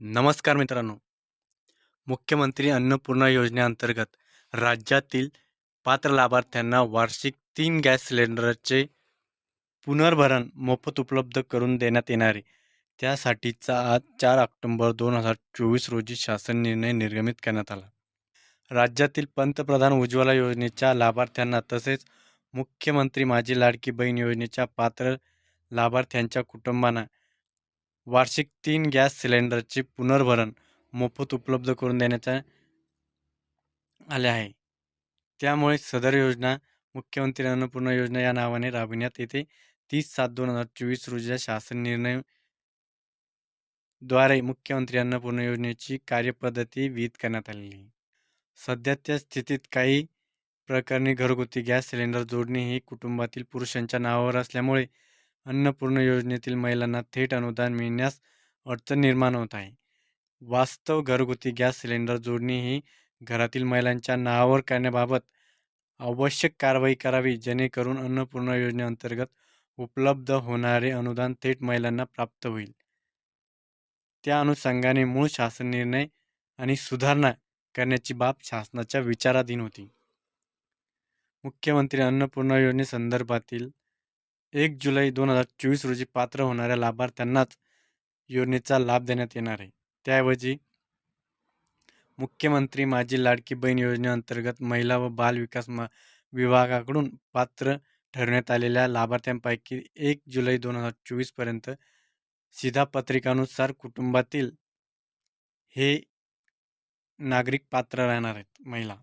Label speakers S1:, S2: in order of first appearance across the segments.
S1: नमस्कार मित्रांनो. मुख्यमंत्री अन्नपूर्णा योजनेअंतर्गत राज्यातील पात्र लाभार्थ्यांना वार्षिक तीन गॅस सिलेंडरचे पुनर्भरण मोफत उपलब्ध करून देण्यात येणार. आहे त्यासाठीचा आज चार ऑक्टोंबर दोन हजार चोवीस रोजी शासन निर्णय निर्गमित करण्यात आला. राज्यातील पंतप्रधान उज्ज्वला योजनेच्या लाभार्थ्यांना तसेच मुख्यमंत्री माझी लाडकी बहीण योजनेच्या पात्र लाभार्थ्यांच्या कुटुंबांना वार्षिक तीन गॅस सिलेंडरचे पुनर्भरण मोफत उपलब्ध करून देण्यात आले आहे. त्यामुळे सदर योजना मुख्यमंत्री अन्नपूर्णा योजना या नावाने राबविण्यात येते. तीस सात दोन हजार चोवीस रोजीच्या शासन निर्णयद्वारे मुख्यमंत्री अन्नपूर्णा योजनेची कार्यपद्धती विहित करण्यात आलेली सध्याच्या स्थितीत काही प्रकरणी घरगुती गॅस सिलेंडर जोडणी ही कुटुंबातील पुरुषांच्या नावावर असल्यामुळे अन्नपूर्णा योजनेतील महिलांना थेट अनुदान मिळण्यास अडचण निर्माण होत आहे. वास्तव घरगुती गॅस सिलेंडर जोडणी ही घरातील महिलांच्या नावावर करण्याबाबत आवश्यक कारवाई करावी जेणेकरून अन्नपूर्णा योजनेअंतर्गत उपलब्ध होणारे अनुदान थेट महिलांना प्राप्त होईल. त्या अनुषंगाने मूळ शासन निर्णय आणि सुधारणा करण्याची बाब शासनाच्या विचाराधीन होती. मुख्यमंत्री अन्नपूर्णा योजनेसंदर्भातील एक जुलै दोन हजार चोवीस रोजी पात्र होणाऱ्या लाभार्थ्यांनाच योजनेचा लाभ देण्यात येणार आहे. त्याऐवजी मुख्यमंत्री माझी लाडकी बहीण योजनेअंतर्गत महिला व बाल विकास म विभागाकडून पात्र ठरवण्यात आलेल्या लाभार्थ्यांपैकी एक जुलै दोन हजार चोवीसपर्यंत शिधापत्रिकानुसार कुटुंबातील हे नागरिक पात्र राहणार आहेत महिला.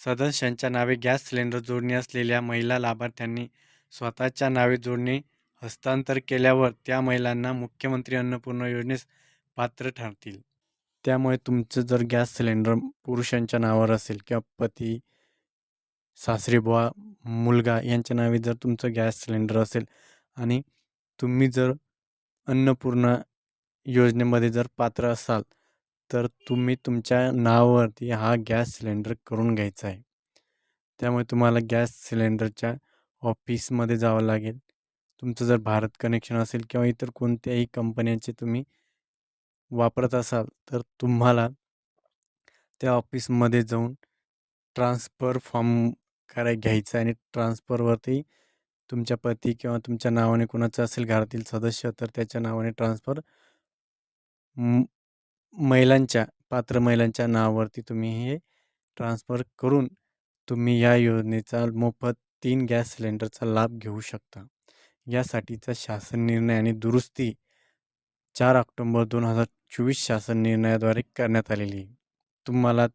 S1: सदस्यांच्या नावे गॅस सिलेंडर जोडणी असलेल्या महिला लाभार्थ्यांनी स्वतःच्या नावे जोडणी हस्तांतर केल्यावर त्या महिलांना मुख्यमंत्री अन्नपूर्णा योजनेस पात्र ठरतील. त्यामुळे तुमचं जर गॅस सिलेंडर पुरुषांच्या नावावर असेल किंवा पती सासरी बुवा मुलगा यांच्या नावे जर तुमचं गॅस सिलेंडर असेल आणि तुम्ही जर अन्नपूर्णा योजनेमध्ये जर पात्र असाल तर तुम्ही तुमच्या नावावरती हा गॅस सिलेंडर करून घ्यायचा आहे. त्यामुळे तुम्हाला गॅस सिलेंडरच्या ऑफिसमध्ये जावं लागेल. तुमचं जर भारत कनेक्शन असेल किंवा इतर कोणत्याही कंपन्यांचे तुम्ही वापरत असाल तर तुम्हाला त्या ऑफिसमध्ये जाऊन ट्रान्सफर फॉर्म कराय घ्यायचा आणि ट्रान्सफरवरती तुमच्या पती किंवा तुमच्या नावाने कोणाचं असेल घरातील सदस्य तर त्याच्या नावाने ट्रान्सफर महिलांच्या पात्र महिलांच्या नावावरती तुम्ही हे ट्रान्सफर करून तुम्ही या योजनेचा मोफत तीन गॅस सिलेंडरचा लाभ घेऊ शकता. यासाठीचा शासन निर्णय आणि दुरुस्ती चार ऑक्टोंबर दोन हजार चोवीस शासन निर्णयाद्वारे करण्यात आलेली. आहे तुम्हाला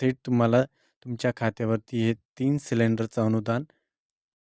S1: थेट तुम्हाला तुमच्या खात्यावरती हे तीन सिलेंडरचं अनुदान